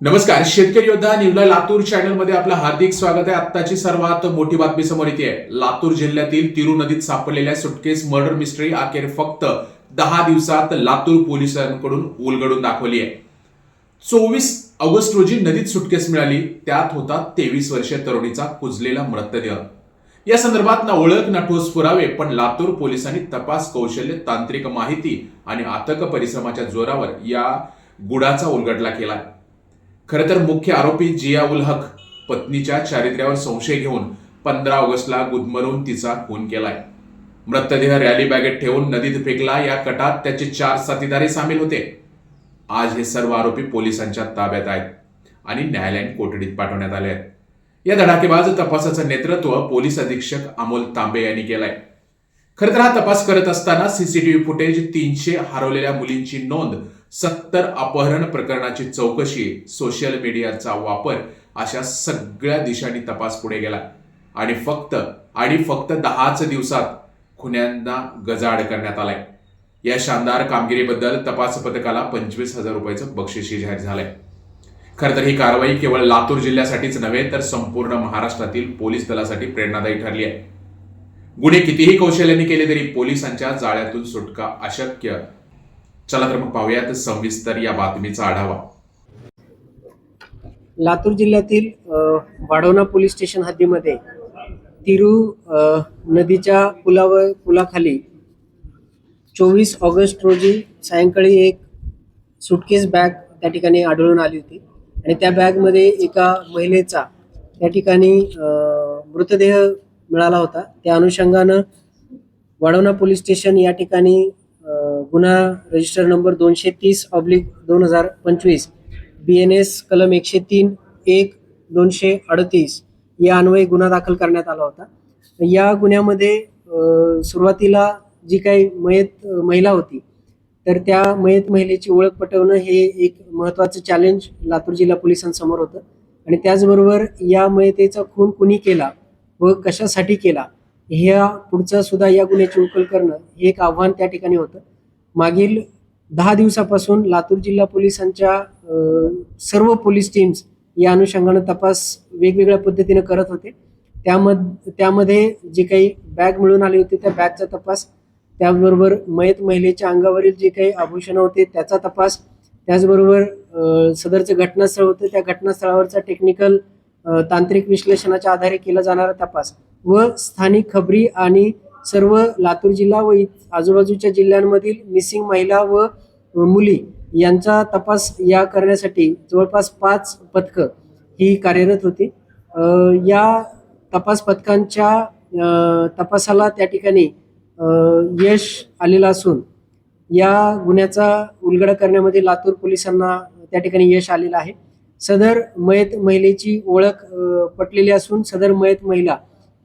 नमस्कार शेतकरी योद्धा निवला लातूर चॅनलमध्ये आपलं हार्दिक स्वागत आहे. आत्ताची सर्वात मोठी बातमी समोर येते. लातूर जिल्ह्यातील तिरू नदीत सापडलेल्या सुटकेस मर्डर मिस्ट्री अखेर फक्त दहा दिवसात लातूर पोलिसांकडून उलगडून दाखवली आहे. चोवीस ऑगस्ट रोजी नदीत सुटकेस मिळाली. त्यात होता तेवीस वर्षीय तरुणीचा कुजलेला मृतदेह. या संदर्भात ना ओळख ना ठोस पुरावे पण लातूर पोलिसांनी तपास कौशल्य तांत्रिक माहिती आणि आतक परिश्रमाच्या जोरावर या गुडाचा उलगडला केला खरं तर मुख्य आरोपी जिया उल हक पत्नीच्या चारित्र्यावर संशय घेऊन पंधरा ऑगस्टला गुदमरून तिचा खून केलाय. मृतदेह रॅली बॅगेत ठेवून नदीत फेकला या कटात त्याचे चार साथीदारही सामील होते. आज हे सर्व आरोपी पोलिसांच्या ताब्यात आहेत आणि न्यायालयीन कोठडीत पाठवण्यात आले आहेत. या धडाकेबाज तपासाचं नेतृत्व पोलीस अधीक्षक अमोल तांबे यांनी केलंय. खरं तर हा तपास करत असताना सीसीटीव्ही फुटेज तीनशे हरवलेल्या मुलींची नोंद सत्तर अपहरण प्रकरणाची चौकशी सोशल मीडियाचा वापर अशा सगळ्या दिशांनी तपास पुढे गेला. आणि फक्त आणि फक्त दहाच दिवसात खुन्यांना गजाड करण्यात आलाय. या शानदार कामगिरीबद्दल तपास पथकाला पंचवीस हजार रुपयाचं बक्षीसही जाहीर झालंय. खरं तर ही कारवाई केवळ लातूर जिल्ह्यासाठीच नव्हे तर संपूर्ण महाराष्ट्रातील पोलीस दलासाठी प्रेरणादायी ठरली आहे. गुन्हे कितीही कौशल्याने केले तरी पोलिसांच्या जाळ्यातून सुटका अशक्य चला तर मग पाहूयात सविस्तर या बातमीचा आढावा. लातूर जिल्ह्यातील वाढवणा पोलीस स्टेशन हद्दीमध्ये तिरू नदीच्या पुलावर पुलाखाली चोवीस ऑगस्ट रोजी सायंकाळी एक सुटकेस बॅग त्या ठिकाणी आढळून आली होती. आणि त्या बॅगमध्ये एका महिलेचा त्या ठिकाणी मृतदेह मिळाला होता. त्या अनुषंगानं वाढवणा पोलीस स्टेशन या ठिकाणी गुन्हा रजिस्टर नंबर दोनशे तीस ऑब्लिक दोन हजार पंचवीस बी एन एस कलम एकशे तीन एक दोनशे अडतीस या अन्वये गुन्हा दाखल करण्यात आला होता. या गुन्ह्यामध्ये सुरुवातीला जी काही मयत महिला होती तर त्या मयत महिलेची ओळख पटवणं हे एक महत्त्वाचं चॅलेंज लातूर जिल्हा पोलिसांसमोर होतं. आणि त्याचबरोबर या मयतेचा खून कुणी केला व कशासाठी केला ह्या पुढचा सुद्धा या गुन्ह्याची उकल करणं हे एक आव्हान त्या ठिकाणी होतं. मागील दहा दिवसापासून लातूर जिल्हा पोलिसांच्या सर्व पोलीस टीम्स या अनुषंगानं तपास वेगवेगळ्या पद्धतीनं करत होते. त्यामध्ये त्यामध्ये जे काही बॅग मिळून आली होती त्या बॅगचा तपास त्याचबरोबर मयत महिलेच्या अंगावरील जे काही आभूषणं होते त्याचा तपास त्याचबरोबर सदरचं घटनास्थळ होतं त्या घटनास्थळावरचा टेक्निकल तांत्रिक विश्लेषणाच्या आधारे केला जाणारा तपास व स्थानिक खबरी आणि सर्व लातूर जिल्हा व आजूबाजूच्या जिल्ह्यांमधील मिसिंग महिला व मुली यांचा तपास या करण्यासाठी जवळपास पाच पथकं ही कार्यरत होती. या तपास पथकांच्या तपासाला त्या ठिकाणी यश आलेलं असून या गुन्ह्याचा उलगडा करण्यामध्ये लातूर पोलिसांना त्या ठिकाणी यश आलेलं आहे. सदर मयत महिलेची ओळख पटलेली असून सदर मयत महिला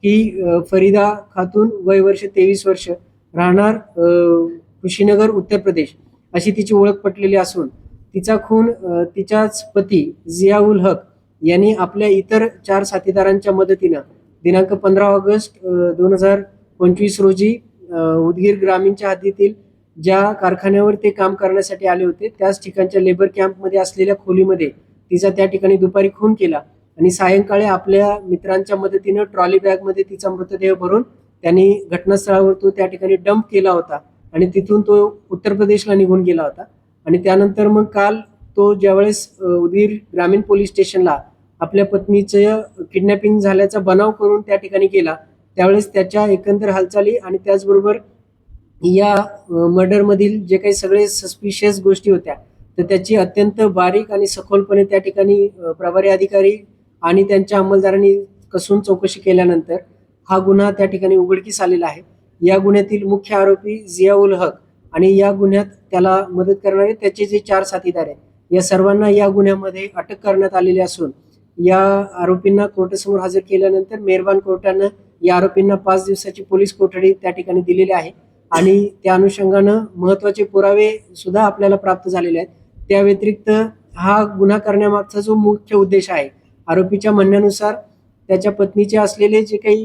की फरीदा खातून वय वर्ष तेवीस वर्ष राहणार कुशीनगर उत्तर प्रदेश अशी तिची ओळख पटलेली असून तिचा खून तिच्याच पती जियाउल हक यांनी आपल्या इतर चार साथीदारांच्या मदतीनं दिनांक पंधरा ऑगस्ट दोन हजार पंचवीस रोजी उदगीर ग्रामीणच्या हद्दीतील ज्या कारखान्यावर ते काम करण्यासाठी आले होते त्याच ठिकाणच्या लेबर कॅम्पमध्ये असलेल्या खोलीमध्ये तिचा त्या ठिकाणी दुपारी खून केला. आणि सायंकाळी आपल्या मित्रांच्या मदतीनं ट्रॉली बॅगमध्ये तिचा मृतदेह भरून त्यांनी घटनास्थळावर तो त्या ठिकाणी डंप केला होता आणि तिथून तो उत्तर प्रदेशला निघून गेला होता. आणि त्यानंतर मग काल तो ज्यावेळेस उदीर उदगीर ग्रामीण पोलीस स्टेशनला आपल्या पत्नीचं किडनॅपिंग झाल्याचा बनाव करून त्या ठिकाणी गेला त्यावेळेस त्याच्या एकंदर हालचाली आणि त्याचबरोबर या मर्डरमधील जे काही सगळे सस्पिशियस गोष्टी होत्या तर त्याची अत्यंत बारीक आणि सखोलपणे त्या ठिकाणी प्रभारी अधिकारी आणि त्यांच्या अंमलदारांनी कसून चौकशी केल्यानंतर हा गुन्हा त्या ठिकाणी उघडकीस आलेला आहे. या गुन्ह्यातील मुख्य आरोपी जियाउल हक आणि या गुन्ह्यात त्याला मदत करणारे त्याचे जे चार साथीदार आहेत या सर्वांना या गुन्ह्यामध्ये अटक करण्यात आलेली असून या आरोपींना कोर्टासमोर हजर केल्यानंतर मेहरबान कोर्टानं या आरोपींना पाच दिवसाची पोलीस कोठडी त्या ठिकाणी दिलेली आहे आणि त्या अनुषंगानं महत्त्वाचे पुरावे सुद्धा आपल्याला प्राप्त झालेले आहेत. त्या व्यतिरिक्त हा गुन्हा करण्यामागचा जो मुख्य उद्देश आहे आरोपीच्या म्हणण्यानुसार त्याच्या पत्नीचे असलेले जे काही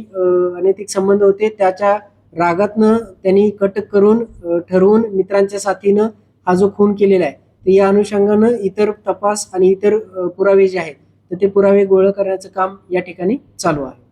अनैतिक संबंध होते त्याच्या रागातनं त्यांनी कटक करून ठरवून मित्रांच्या साथीनं हा जो खून केलेला आहे तर या अनुषंगानं इतर तपास आणि इतर पुरावे जे आहेत तर ते पुरावे गोळा करण्याचं काम या ठिकाणी चालू आहे.